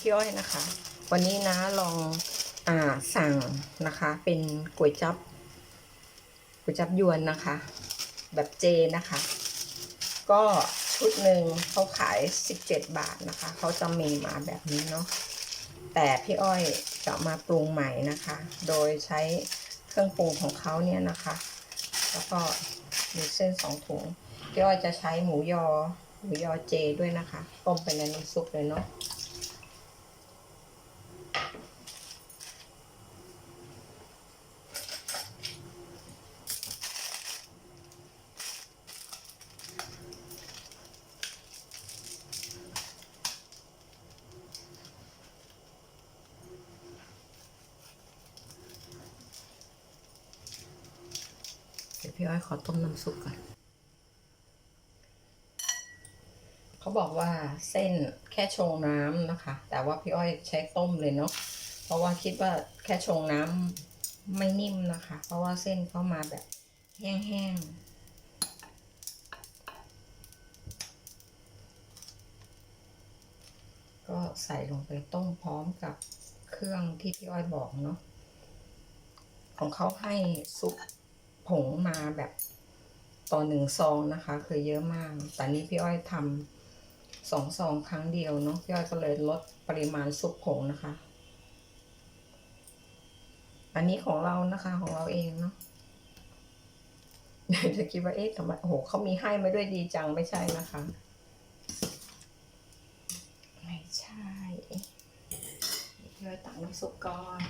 พี่อ้อยนะคะ วันนี้นะลองอ่าสั่งนะคะ เป็นก๋วยจับก๋วยจับยวนนะคะ แบบเจนะคะ ก็ชุดหนึ่งเขาขาย 17 บาทนะคะเขาจะมีมาแบบนี้เนาะแต่พี่อ้อยจะมาปรุงใหม่นะคะ โดยใช้เครื่องปรุงของเขาเนี่ยนะคะ แล้วก็มีเส้นสองถุงพี่อ้อยจะใช้หมูยอหมูยอเจด้วยนะคะ ต้มไปในน้ำซุปเลยเนาะ พี่อ้อยขอต้มน้ำซุปก่อน เขาบอกว่าเส้นแค่ชงน้ำนะคะ แต่ว่าพี่อ้อยใช้ต้มเลยเนาะ เพราะว่าคิดว่าแค่ชงน้ำไม่นิ่มนะคะ เพราะว่าเส้นเข้ามาแบบแห้งๆก็ใส่ลงไปต้มพร้อมกับเครื่องที่พี่อ้อยบอกเนาะของเขาให้ซุป ผงมาแบบต่อหนึ่งซองนะคะ คือเยอะมาก แต่นี้พี่อ้อยทำสองซองครั้งเดียวเนาะพี่อ้อยก็เลยลดปริมาณซุปผงนะคะ อันนี้ของเรานะคะของเราเองเนาะเดี๋ยวจะคิดว่าเอ๊ะทำไมโอ้โหเขามีให้มาด้วยดีจังไม่ใช่นะคะ ไม่ใช่พี่อ้อยตักน้ำซุปก่อน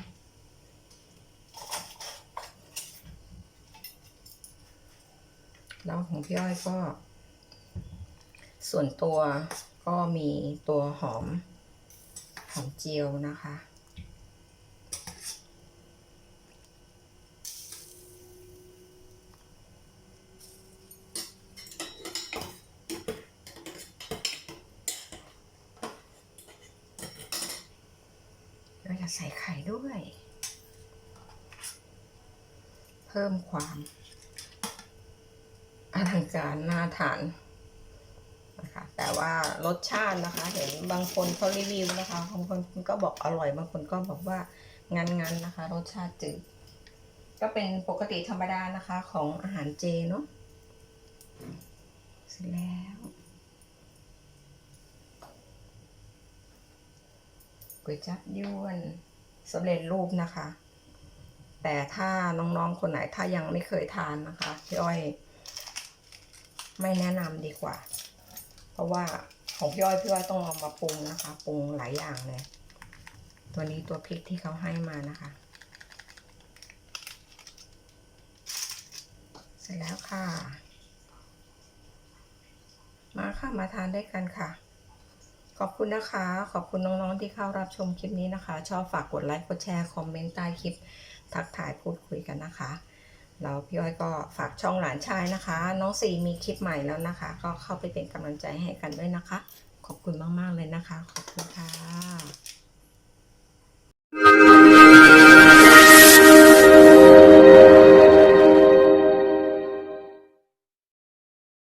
แล้วของพี่อ้อยก็ ส่วนตัวก็มีตัวหอม หอมเจียวนะคะ เราจะใส่ไข่ด้วย เพิ่มความ อลังการน่าทานนะคะแต่ว่ารสชาตินะคะ เห็นบางคนเขารีวิวนะคะบางคนก็บอกอร่อย บางคนก็บอกว่างันๆนะคะ รสชาติจืดก็เป็นปกติธรรมดานะคะของอาหารเจเนาะเสร็จแล้วก๋วยจับยวนสำเร็จรูปนะคะ แต่ถ้าน้องๆคนไหนถ้ายังไม่เคยทานนะคะพี่อ้อย ไม่แนะนำดีกว่า เพราะว่าของพี่อ้อยพี่อ้อยต้องเอามาปรุงนะคะ ปรุงหลายอย่างเลย ตัวนี้ตัวพริกที่เขาให้มานะคะ เสร็จแล้วค่ะ มาค่ะมาทานได้กันค่ะ ขอบคุณนะคะ ขอบคุณน้องๆที่เข้ารับชมคลิปนี้นะคะ ชอบฝากกดไลค์ กดแชร์ คอมเมนต์ใต้คลิป ทักทายพูดคุยกันนะคะ แล้วพี่อ้อยก็ฝากช่องหลานชายนะคะ น้องสีมีคลิปใหม่แล้วนะคะ ก็เข้าไปเป็นกำลังใจให้กันด้วยนะคะ ขอบคุณมาก ๆ เลยนะคะ ขอบคุณค่ะ